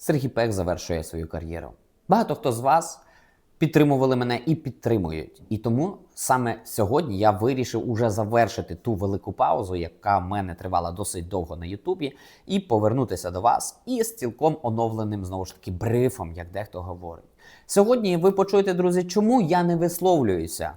Сергій Пек завершує свою кар'єру. Багато хто з вас підтримували мене і підтримують. І тому саме сьогодні я вирішив уже завершити ту велику паузу, яка в мене тривала досить довго на Ютубі, і повернутися до вас із цілком оновленим знову ж таки брифом, як дехто говорить. Сьогодні ви почуєте, друзі, чому я не висловлююся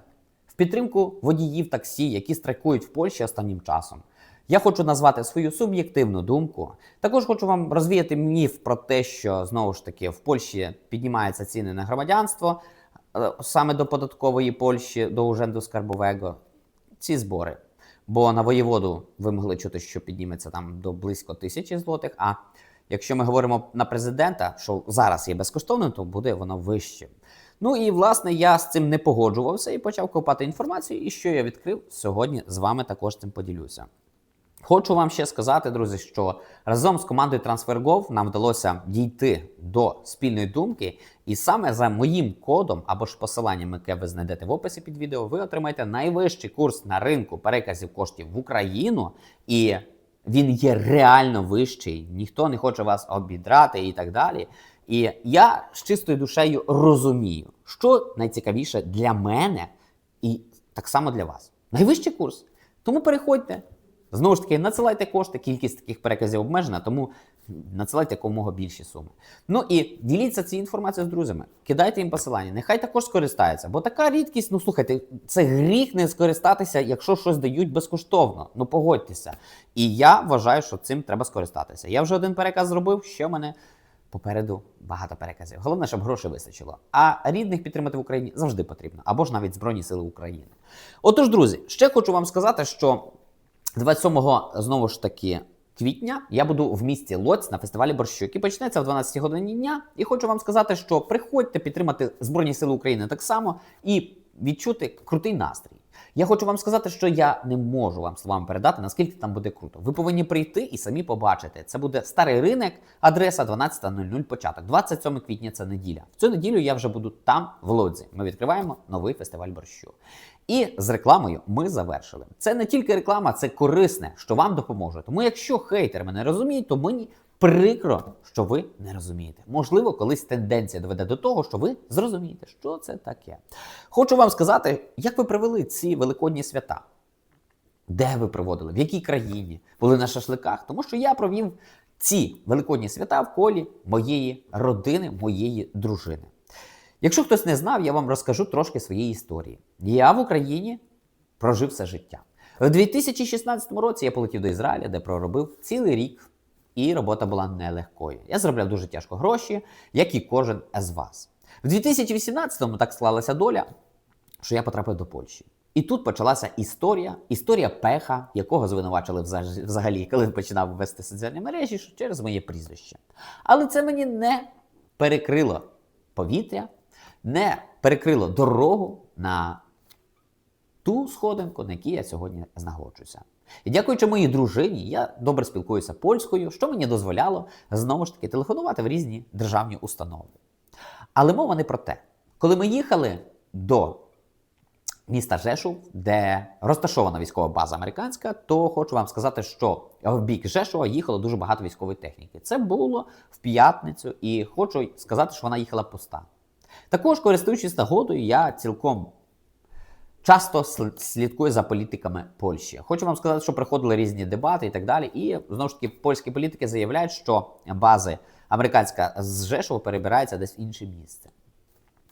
в підтримку водіїв таксі, які страйкують в Польщі останнім часом. Я хочу назвати свою суб'єктивну думку. Також хочу вам розвіяти міф про те, що знову ж таки в Польщі піднімаються ціни на громадянство е, саме до податкової Польщі, до Уженду Скарбового. Ці збори. Бо на воєводу ви могли чути, що підніметься там до близько тисячі злотих. А якщо ми говоримо на президента, що зараз є безкоштовним, то буде воно вище. Ну і власне я з цим не погоджувався і почав копати інформацію. І що я відкрив сьогодні з вами також цим поділюся. Хочу вам ще сказати, друзі, що разом з командою TransferGo нам вдалося дійти до спільної думки, і саме за моїм кодом або ж посиланням, яке ви знайдете в описі під відео, ви отримаєте найвищий курс на ринку переказів коштів в Україну, і він є реально вищий. Ніхто не хоче вас обідрати і так далі. І я з чистою душею розумію, що найцікавіше для мене і так само для вас. Найвищий курс. Тому переходьте. Знову ж таки, надсилайте кошти, кількість таких переказів обмежена, тому надсилайте якомога більші суми. Ну і діліться цією інформацією з друзями, кидайте їм посилання, нехай також скористаються. Бо така рідкість, ну слухайте, це гріх не скористатися, якщо щось дають безкоштовно. Ну погодьтеся. І я вважаю, що цим треба скористатися. Я вже один переказ зробив, що мене попереду багато переказів. Головне, щоб грошей вистачило. А рідних підтримати в Україні завжди потрібно, або ж навіть Збройні Сили України. Отож, друзі, ще хочу вам сказати, що. 27-го, знову ж таки, квітня я буду в місті Лоць на фестивалі борщу, який почнеться в 12 годині дня. І хочу вам сказати, що приходьте підтримати Збройні Сили України так само і відчути крутий настрій. Я хочу вам сказати, що я не можу вам словами передати, наскільки там буде круто. Ви повинні прийти і самі побачити. Це буде старий ринок, адреса 12.00 початок. 27 квітня це неділя. В цю неділю я вже буду там, в Лодзі. Ми відкриваємо новий фестиваль борщу. І з рекламою ми завершили. Це не тільки реклама, це корисне, що вам допоможе. Тому якщо хейтер мене розуміє, то мені прикро, що ви не розумієте. Можливо, колись тенденція доведе до того, що ви зрозумієте, що це таке. Хочу вам сказати, як ви провели ці великодні свята. Де ви проводили, в якій країні були на шашликах? Тому що я провів ці великодні свята в колі моєї родини, моєї дружини. Якщо хтось не знав, я вам розкажу трошки своєї історії. Я в Україні прожив все життя. У 2016 році я полетів до Ізраїля, де проробив цілий рік, і робота була нелегкою. Я заробляв дуже тяжко гроші, як і кожен з вас. В 2018-му так склалася доля, що я потрапив до Польщі. І тут почалася історія, історія пеха, якого звинувачили взагалі, коли починав вести соціальні мережі через моє прізвище. Але це мені не перекрило повітря, не перекрило дорогу на ту сходинку, на якій я сьогодні знаходжуся. І дякуючи моїй дружині, я добре спілкуюся польською, що мені дозволяло знову ж таки телефонувати в різні державні установи. Але мова не про те. Коли ми їхали до міста Жешув, де розташована військова база американська, то хочу вам сказати, що в бік Жешува їхало дуже багато військової техніки. Це було в п'ятницю, і хочу сказати, що вона їхала пуста. Також, користуючись нагодою, я цілком часто слідкую за політиками Польщі. Хочу вам сказати, що приходили різні дебати і так далі. І знову ж таки, польські політики заявляють, що бази американська з Жешова перебирається десь в інше місце.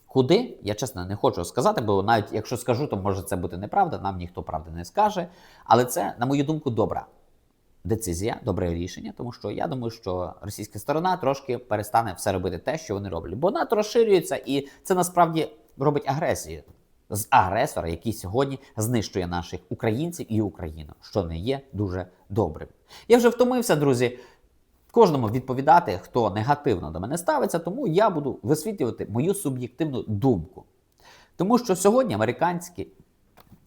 Куди? Я чесно не хочу сказати, бо навіть якщо скажу, то може це бути неправда, нам ніхто правди не скаже. Але це, на мою думку, добра децизія, добре рішення, тому що я думаю, що російська сторона трошки перестане все робити те, що вони роблять. Бо НАТО розширюється, і це насправді робить агресію з агресора, який сьогодні знищує наших українців і Україну, що не є дуже добрим. Я вже втомився, друзі. Кожному відповідати, хто негативно до мене ставиться, тому я буду висвітлювати мою суб'єктивну думку. Тому що сьогодні американські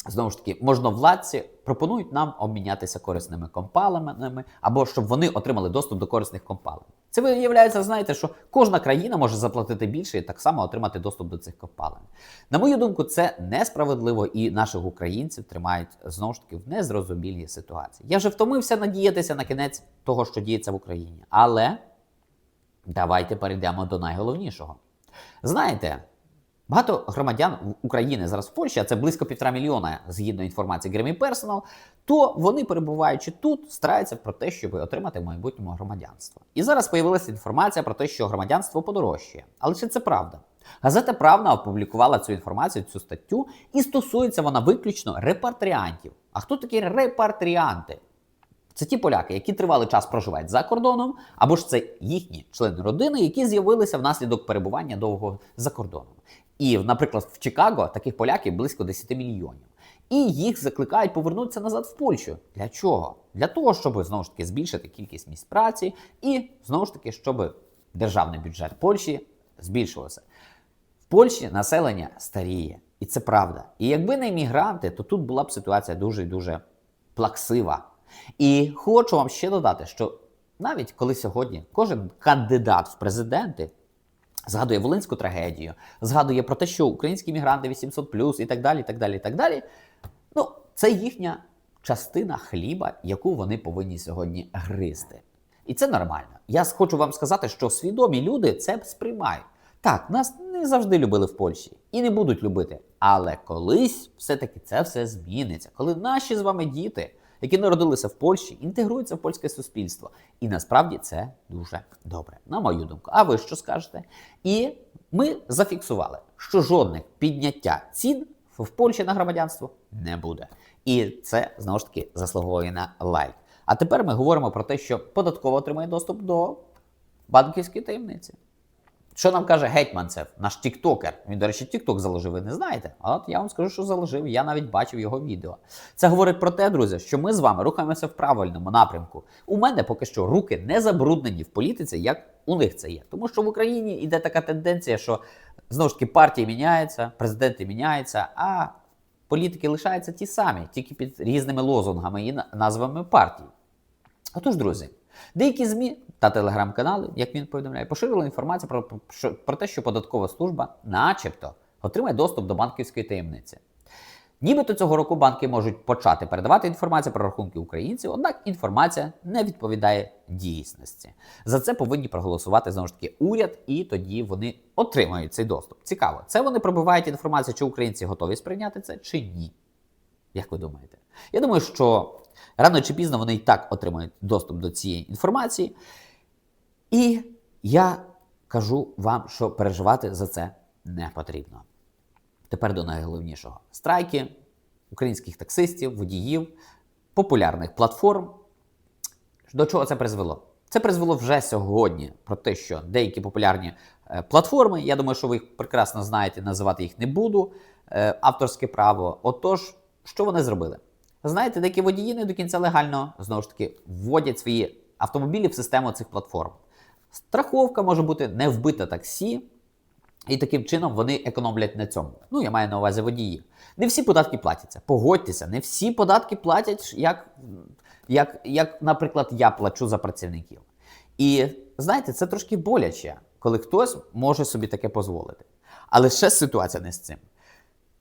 Знову ж таки, можновладці пропонують нам обмінятися корисними компаленими, або щоб вони отримали доступ до корисних компалин. Це виявляється, знаєте, що кожна країна може заплатити більше і так само отримати доступ до цих компалин. На мою думку, це несправедливо і наших українців тримають знову ж таки в незрозумілій ситуації. Я вже втомився надіятися на кінець того, що діється в Україні. Але Давайте перейдемо до найголовнішого. Знаєте, багато громадян України зараз в Польщі, а це близько півтора мільйона згідно інформації Grammy Personal, то вони, перебуваючи тут, стараються про те, щоб отримати в майбутньому громадянство. І зараз появилася інформація про те, що громадянство подорожчає. Але чи це правда? Газета Правда опублікувала цю інформацію, цю статтю, і стосується вона виключно репатріантів. А хто такі репатріанти? Це ті поляки, які тривалий час проживають за кордоном, або ж це їхні члени родини, які з'явилися внаслідок перебування довго за кордоном. І, наприклад, в Чикаго таких поляків близько 10 мільйонів. І їх закликають повернутися назад в Польщу. Для чого? Для того, щоб знову ж таки збільшити кількість місць праці, і знову ж таки, щоб державний бюджет Польщі збільшувався. В Польщі населення старіє, і це правда. І якби не іммігранти, то тут була б ситуація дуже дуже плаксива. І хочу вам ще додати, що навіть коли сьогодні кожен кандидат в президенти згадує волинську трагедію, згадує про те, що українські мігранти 800 і так далі, і так далі, і так далі. Ну, це їхня частина хліба, яку вони повинні сьогодні гризти. І це нормально. Я хочу вам сказати, що свідомі люди це сприймають. Так, нас не завжди любили в Польщі і не будуть любити. Але колись все-таки це все зміниться, коли наші з вами діти, які народилися в Польщі, інтегруються в польське суспільство. І насправді це дуже добре, на мою думку. А ви що скажете? І ми зафіксували, що жодних підняття цін в Польщі на громадянство не буде. І це знову ж таки заслуговує на лайк. А тепер ми говоримо про те, що податково отримає доступ до банківської таємниці. Що нам каже Гетьманцев, наш тіктокер? Він, до речі, тікток заложив, ви не знаєте? А от я вам скажу, що заложив. Я навіть бачив його відео. Це говорить про те, друзі, що ми з вами рухаємося в правильному напрямку. У мене поки що руки не забруднені в політиці, як у них це є. Тому що в Україні йде така тенденція, що знову ж таки партії міняються, президенти міняються, а політики лишаються ті самі, тільки під різними лозунгами і назвами партій. Отож, друзі. Деякі ЗМІ та телеграм-канали, як він повідомляє, поширили інформацію про, про, про те, що податкова служба, начебто, отримає доступ до банківської таємниці. Нібито цього року банки можуть почати передавати інформацію про рахунки українців, однак інформація не відповідає дійсності. За це повинні проголосувати знову ж таки уряд, і тоді вони отримають цей доступ. Цікаво, це вони пробивають інформацію, чи українці готові сприйняти це, чи ні. Як ви думаєте? Я думаю, що рано чи пізно вони і так отримають доступ до цієї інформації. І я кажу вам, що переживати за це не потрібно. Тепер до найголовнішого: страйки українських таксистів, водіїв, популярних платформ. До чого це призвело? Це призвело вже сьогодні про те, що деякі популярні е, платформи, я думаю, що ви їх прекрасно знаєте, називати їх не буду. Е, авторське право. Отож, що вони зробили? Знаєте, деякі водії не до кінця легально знову ж таки вводять свої автомобілі в систему цих платформ. Страховка може бути не вбита таксі, і таким чином вони економлять на цьому. Ну, я маю на увазі водії. Не всі податки платяться. Погодьтеся, не всі податки платять, як, як, як, наприклад, я плачу за працівників. І знаєте, це трошки боляче, коли хтось може собі таке дозволити. Але ще ситуація не з цим.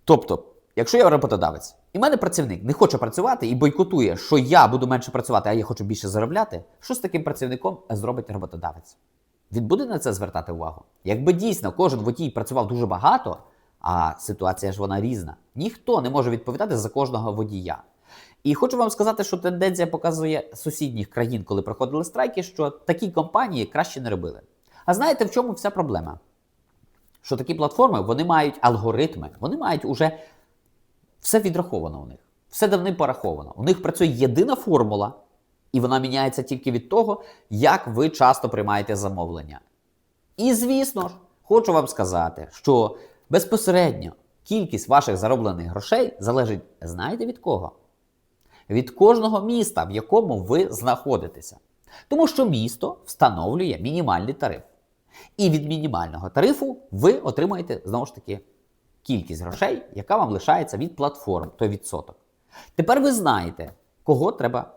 Тобто, якщо я роботодавець, і в мене працівник не хоче працювати і бойкотує, що я буду менше працювати, а я хочу більше заробляти, що з таким працівником зробить роботодавець? Він буде на це звертати увагу. Якби дійсно кожен водій працював дуже багато, а ситуація ж вона різна, ніхто не може відповідати за кожного водія. І хочу вам сказати, що тенденція показує сусідніх країн, коли проходили страйки, що такі компанії краще не робили. А знаєте, в чому вся проблема? Що такі платформи вони мають алгоритми, вони мають уже все відраховано у них, все давним пораховано. У них працює єдина формула, і вона міняється тільки від того, як ви часто приймаєте замовлення. І, звісно ж, хочу вам сказати, що безпосередньо кількість ваших зароблених грошей залежить, знаєте від кого? Від кожного міста, в якому ви знаходитеся. Тому що місто встановлює мінімальний тариф. І від мінімального тарифу ви отримаєте знову ж таки кількість грошей, яка вам лишається від платформ, той відсоток. Тепер ви знаєте, кого треба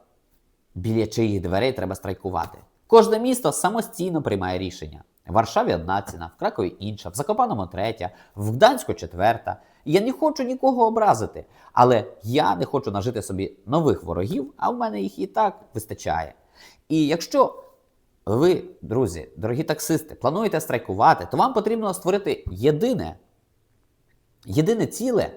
біля чиїх дверей треба страйкувати. Кожне місто самостійно приймає рішення. В Варшаві одна ціна, в Кракові інша, в Закопаному третя, в Гданську четверта. Я не хочу нікого образити, але я не хочу нажити собі нових ворогів, а в мене їх і так вистачає. І якщо ви, друзі, дорогі таксисти, плануєте страйкувати, то вам потрібно створити єдине, єдине ціле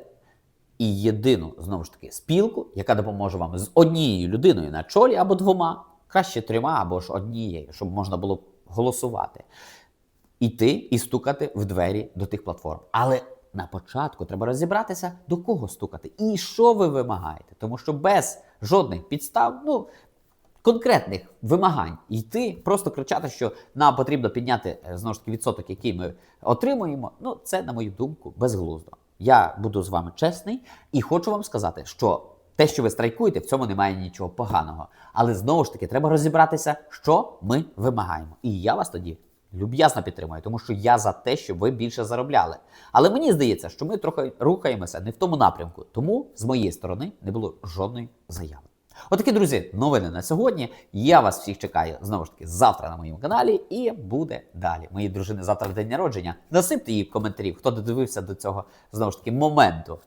і єдину, знову ж таки, спілку, яка допоможе вам з однією людиною на чолі або двома, краще трьома або ж однією, щоб можна було голосувати. Іти і стукати в двері до тих платформ. Але на початку треба розібратися, до кого стукати і що ви вимагаєте. Тому що без жодних підстав, ну конкретних вимагань йти, просто кричати, що нам потрібно підняти е, знову ж таки відсоток, який ми отримуємо. Ну, це, на мою думку, безглуздо. Я буду з вами чесний і хочу вам сказати, що те, що ви страйкуєте, в цьому немає нічого поганого. Але знову ж таки, треба розібратися, що ми вимагаємо. І я вас тоді люб'язно підтримую, тому що я за те, щоб ви більше заробляли. Але мені здається, що ми трохи рухаємося не в тому напрямку. Тому з моєї сторони не було жодної заяви. Отакі, друзі, новини на сьогодні. Я вас всіх чекаю знову ж таки завтра на моєму каналі, і буде далі. Мої дружини завтра в день народження. Насипте її в коментарі, хто додивився до цього знову ж таки моменту.